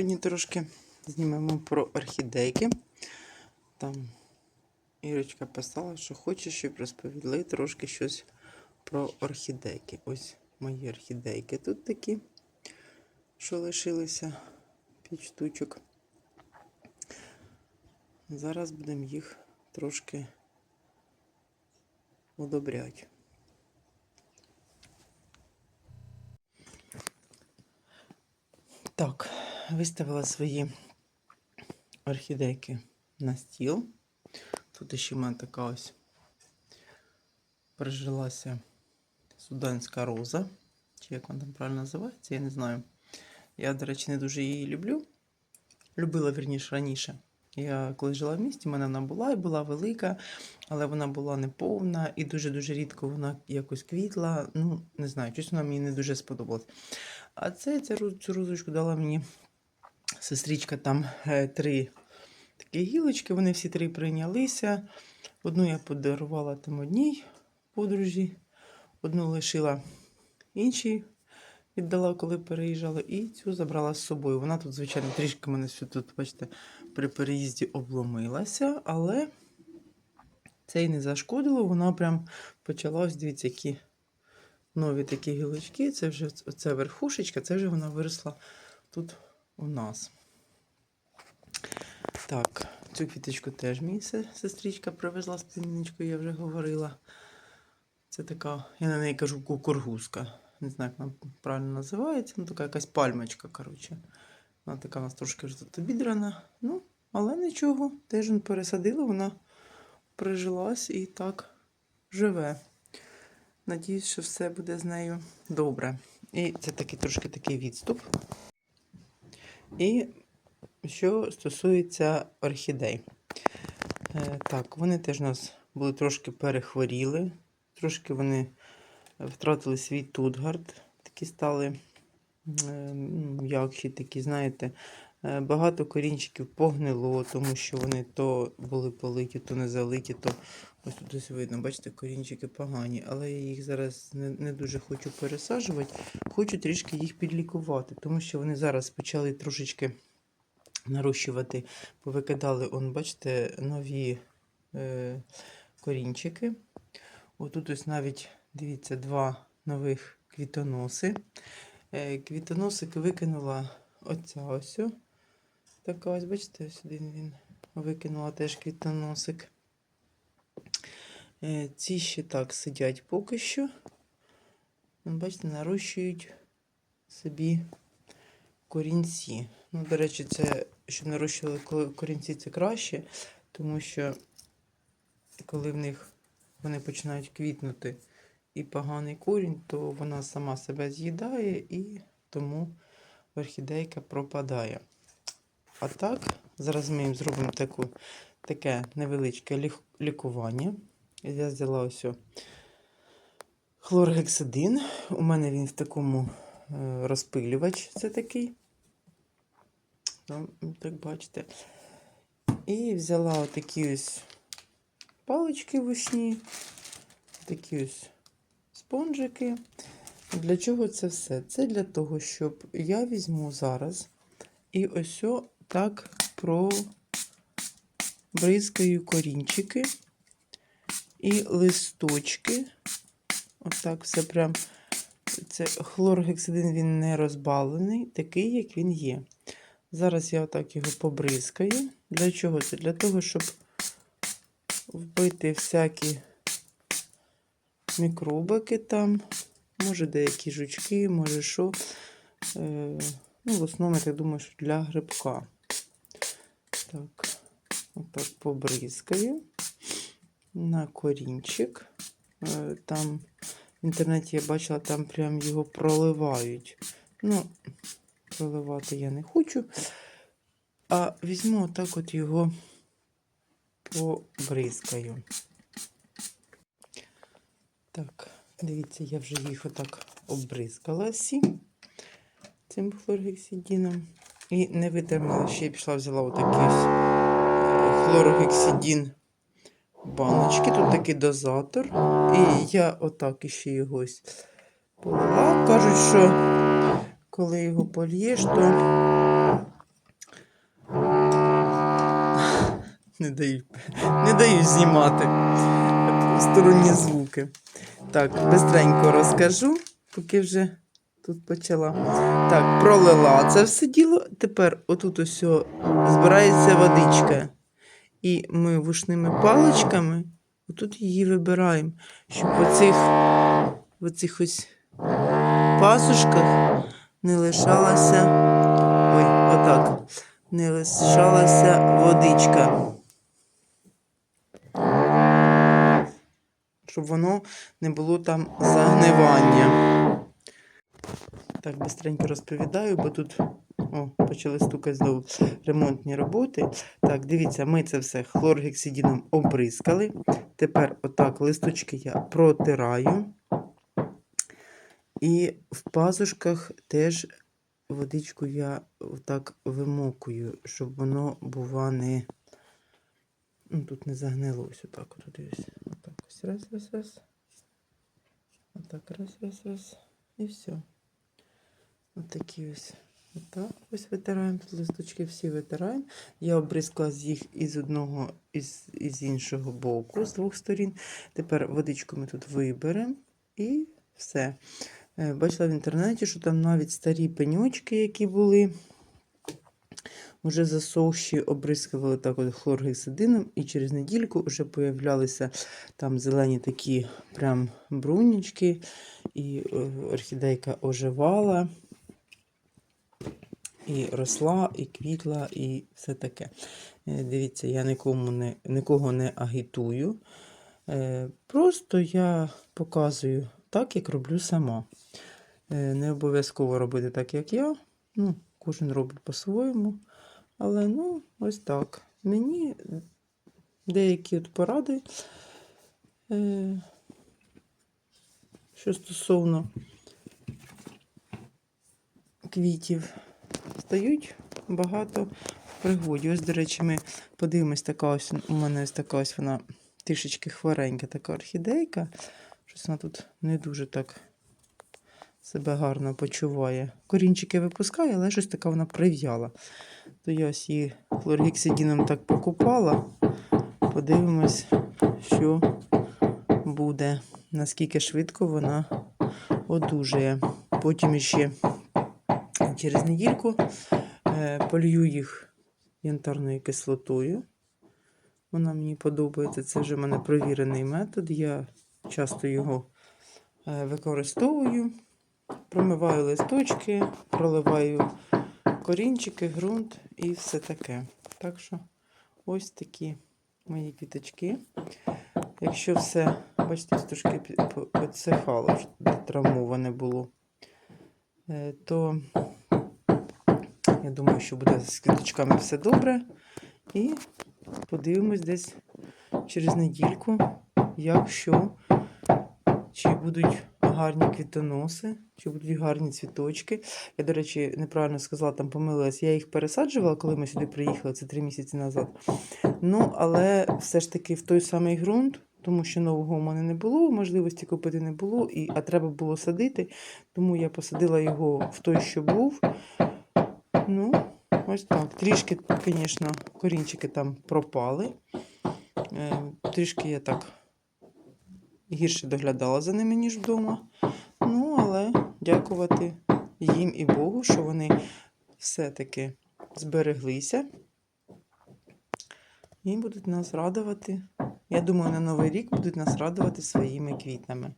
Сьогодні трошки знімемо про орхідейки. Там Ірочка писала, що хоче, щоб розповіли трошки щось про орхідейки. Ось мої орхідейки тут такі, що лишилися 5 штучок. Зараз будемо їх трошки удобряти. Так, виставила свої орхідейки на стіл. Тут ще в мене така ось прижилася суданська роза. Чи як вона там правильно називається, я не знаю. Я, до речі, не дуже її люблю. Любила вірніше раніше. Я коли жила в місті, в мене вона була і була велика, але вона була неповна і дуже-дуже рідко вона якось квітла. Ну, не знаю, щось вона мені не дуже сподобалась. А це цю розочку дала мені сестричка там е, три такі гілочки, вони всі три прийнялися. Одну я подарувала там одній подружі, одну лишила іншій, віддала, коли переїжджала, і цю забрала з собою. Вона тут, звичайно, трішки мене все тут, бачите, при переїзді обломилася, але це й не зашкодило. Вона прям почала, ось дивіться, які нові такі гілочки. Це вже оце верхушечка, це вже вона виросла тут у нас. Так, цю квіточку теж се- сестричка привезла з племінничкою, я вже говорила. Це така, я на неї кажу кукургузка. Не знаю, як вона правильно називається. Ну, така якась пальмочка, коротше. Вона така у нас трошки вже тут обідрана. Ну, але нічого, теж пересадила, вона прижилась і так живе. Надіюсь, що все буде з нею добре. І це такий трошки такий відступ. І що стосується орхідей. Е, так, вони теж у нас були трошки перехворіли, трошки вони втратили свій тутгард, такі стали е, м'якші, такі, знаєте, е, багато корінчиків погнило, тому що вони то були политі, то не залиті, то ось тут ось видно, бачите, корінчики погані, але я їх зараз не, не дуже хочу пересаджувати, хочу трішки їх підлікувати, тому що вони зараз почали трошечки нарощувати, повикидали, он, бачите, нові е, корінчики. Отут ось навіть, дивіться, два нових квітоноси. Е, квітоносик викинула оця ось. Така ось, бачите, ось один він викинула теж квітоносик. Ці ще так сидять поки що. Ну, Бачите, нарощують собі корінці. Ну, до речі, це, щоб нарощували корінці, це краще, тому що коли в них вони починають квітнути і поганий корінь, то вона сама себе з'їдає і тому орхідейка пропадає. А так, зараз ми їм зробимо таку, таке невеличке лікування. Я взяла ось хлоргексидин. У мене він в такому е, розпилювач. Це такий. Ну, так бачите. І взяла отакі ось палички вушні, такі ось спонжики. Для чого це все? Це для того, щоб я візьму зараз і ось так пробризкаю корінчики і листочки. Отак все прям. Це хлоргексидин, він не розбавлений, такий, як він є. Зараз я отак його побризкаю. Для чого це? Для того, щоб вбити всякі мікробики там, може деякі жучки, може що. Е, ну, в основному, я думаю, що для грибка. Так, отак побризкаю на корінчик. Е, Там в інтернеті я бачила, там прям його проливають. Ну, проливати я не хочу. А візьму отак от його побризкаю. Так, дивіться, я вже їх отак обризкала всі цим хлоргексидином. І не витримала, ще я пішла, взяла отакий е, хлоргексидин баночки, тут такий дозатор. І я отак іще його полила. Кажуть, що коли його польєш, то не дають не даю знімати сторонні звуки. Так, бистренько розкажу, поки вже. Тут почала. Так, пролила це все діло. Тепер отут усього збирається водичка. І ми вушними паличками отут її вибираємо, щоб в оцих, в оцих ось пасушках не лишалася. Ой, отак. Не лишалася водичка. Щоб воно не було там загнивання. Так, бистренько розповідаю, бо тут о, почали стукати знову ремонтні роботи. Так, дивіться, ми це все хлоргексидіном обризкали. Тепер отак листочки я протираю. І в пазушках теж водичку я отак вимокую, щоб воно, бува, не. Ну, тут не загнилось отак. От, дивись. Отак ось раз, раз, раз. Отак, раз, раз, раз. І все. Отакі ось. Отак ось витираємо. Тут листочки всі витираємо. Я обризкала з їх із одного, із, із іншого боку, з двох сторін. Тепер водичку ми тут виберемо і все. Е, Бачила в інтернеті, що там навіть старі пенючки, які були, вже засохші, обрискували так от хлоргексидином, і через недільку вже появлялися там зелені такі прям брунічки, і е, орхідейка оживала, і росла, і квітла, і все таке. Е, Дивіться, я нікому не, нікого не агітую. Е, Просто я показую так, як роблю сама. Е, Не обов'язково робити так, як я. Ну, кожен робить по-своєму. Але ну, ось так. Мені деякі от поради, що стосовно квітів, стають багато в пригоді. Ось, до речі, ми подивимось, така ось у мене ось така ось вона трішечки хворенька така орхідейка. Щось вона тут не дуже так себе гарно почуває. Корінчики випускає, але щось така вона прив'яла. То я ось її хлоргексидіном так покупала. Подивимось, що буде, наскільки швидко вона одужає. Потім ще через недільку е, полью їх янтарною кислотою. Вона мені подобається. Це вже в мене провірений метод. Я часто його е, використовую. Промиваю листочки, проливаю корінчики, ґрунт і все таке. Так що ось такі мої квіточки. Якщо все, бачите, трошки підсихало, травмоване було, е, то я думаю, що буде з квіточками все добре. І подивимось десь через недільку, як чи будуть гарні квітоноси, чи будуть гарні цвіточки. Я, до речі, неправильно сказала, там помилилась. Я їх пересаджувала, коли ми сюди приїхали, це три місяці назад. Ну, але все ж таки в той самий ґрунт, тому що нового у мене не було, можливості купити не було, і, а треба було садити. Тому я посадила його в той, що був. Ось так. Трішки, звісно, корінчики там пропали. Е, трішки я так гірше доглядала за ними, ніж вдома. Ну, але дякувати їм і Богу, що вони все-таки збереглися і будуть нас радувати. Я думаю, на Новий рік будуть нас радувати своїми квітами.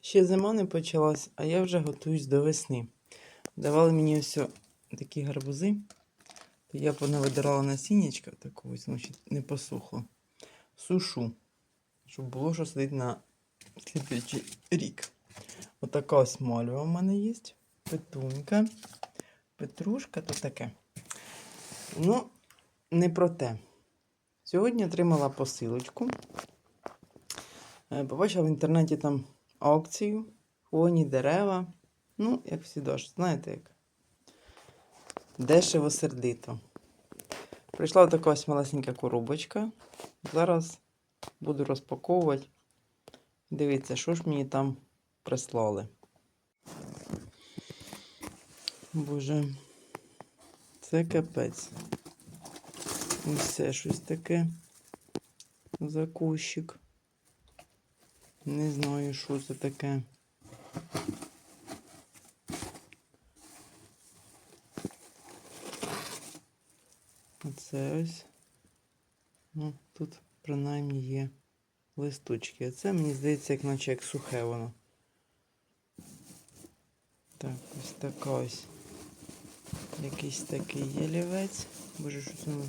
Ще зима не почалась, а я вже готуюсь до весни. Давали мені ось такі гарбузи, то я понавидирала насіннячка таку ось, ще не посухло. Сушу, щоб було що сидіти на слідуючий рік. Отака ось мальва в мене є. Петунька, петрушка, то таке. Ну, не про те. Сьогодні отримала посилочку. Е, Побачила в інтернеті там аукцію, коні, дерева. Ну, як всі ж, знаєте як. Дешево сердито. Прийшла така ось малесенька коробочка. Зараз буду розпаковувати. Дивіться, що ж мені там прислали. Боже, це капець. Ось це щось таке. За кущик. Не знаю, що це таке. Оце ось. Ну, тут принаймні є листочки. А це мені здається, як наче як сухе воно. Так, ось така ось. Якийсь такий ялівець. Боже, щось воно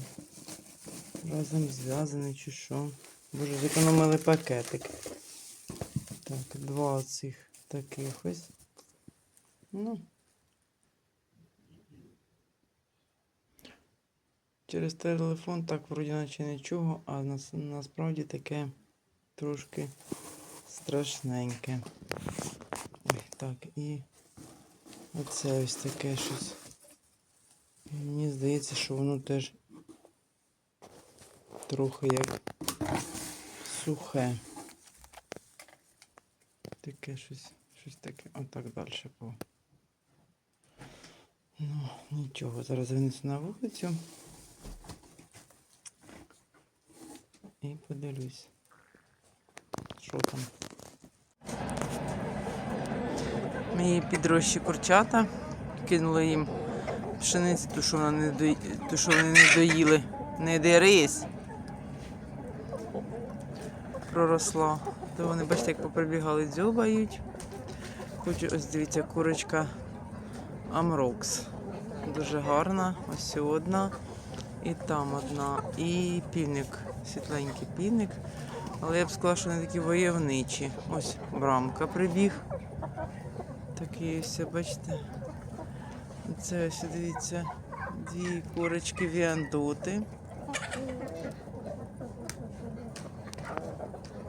разом зв'язане чи що. Боже, зекономили пакетик. Так, два цих таких ось. Ну. Через телефон так вроді наче нічого, а нас, насправді таке трошки страшненьке. Так, і оце ось таке щось. Мені здається, що воно теж трохи як сухе. Таке щось, щось таке. Отак далі по. Ну, нічого, зараз винесу на вулицю. І подивлюсь, що там. Мої підрощі курчата. Кинули їм пшеницю, ту, що, вона не до... ту, що вони не доїли. Не дерись. Проросла. То вони, бачите, як поприбігали, дзьобають. Хочу, ось дивіться, курочка Амрокс. Дуже гарна. Ось одна. І там одна. І півник, світленький півник. Але я б сказала, що вони такі войовничі. Ось брамка прибіг. Такий ось, бачите. Це ось, дивіться, дві курочки віандоти.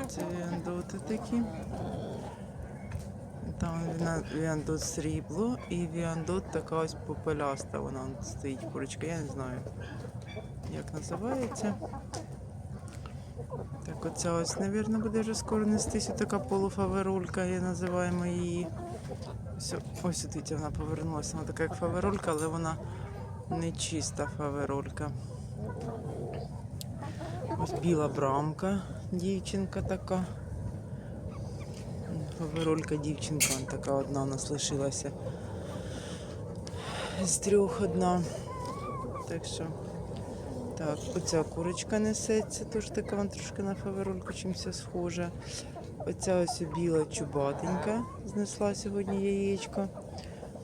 Це віандоти такі. Там віандот срібло і віандот така ось попеляста. Вона стоїть курочка, я не знаю, як називається. Так, оця ось, мабуть, буде вже скоро нестись. Така полуфаверулька, я називаємо її. Ось, ось дивіться, вона повернулася. Вона така як фаверолька, але вона не чиста фаверолька. Ось біла брамка, дівчинка така. Фаверолька дівчинка, така одна у нас лишилася. З трьох одна. Так що. Так, оця курочка несеться, теж така вон трошки на фаверольку чимся схожа. Оця ось біла чубатенька знесла сьогодні яєчко.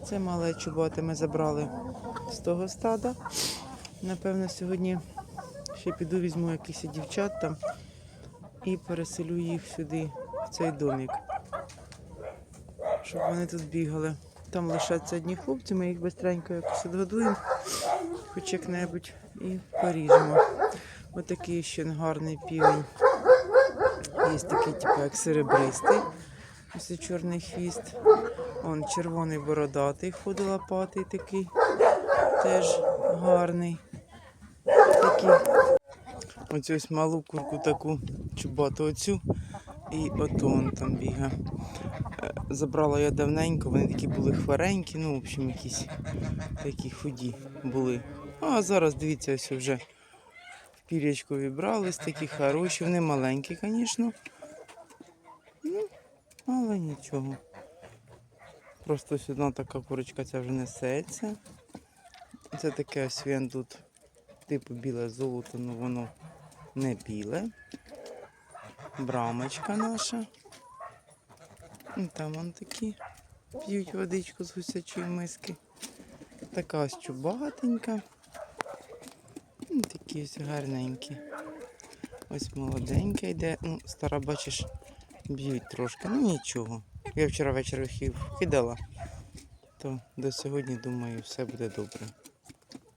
Це мале чубате ми забрали з того стада. Напевно, сьогодні ще піду візьму якихось дівчат там і переселю їх сюди, в цей домик. Щоб вони тут бігали. Там лишаться одні хлопці, ми їх швидко якось відгодуємо, хоч як-небудь, і поріжемо. Отакий ще гарний півень. Є такий, типу, як серебристий. Ось чорний хвіст. Он червоний бородатий ходолапатий такий. Теж гарний. Такий. Оцю ось малу курку таку чубату оцю. І ото он там бігає. Е, Забрала я давненько, вони такі були хворенькі, ну, в общем, якісь такі худі були. А зараз, дивіться, ось вже в пірячку вібрались, такі хороші. Вони маленькі, звісно. Ну, але нічого. Просто одна така курочка ця вже несеться. Це таке ось він тут, типу біле золото, ну воно не біле. Брамочка наша. І Там вон такі п'ють водичку з гусячої миски. Така ось чубатенька. Такі ось гарненькі. Ось молоденька йде. Ну, стара, бачиш, б'ють трошки. Ну нічого. Я вчора ввечері їх кидала, то до сьогодні, думаю, все буде добре.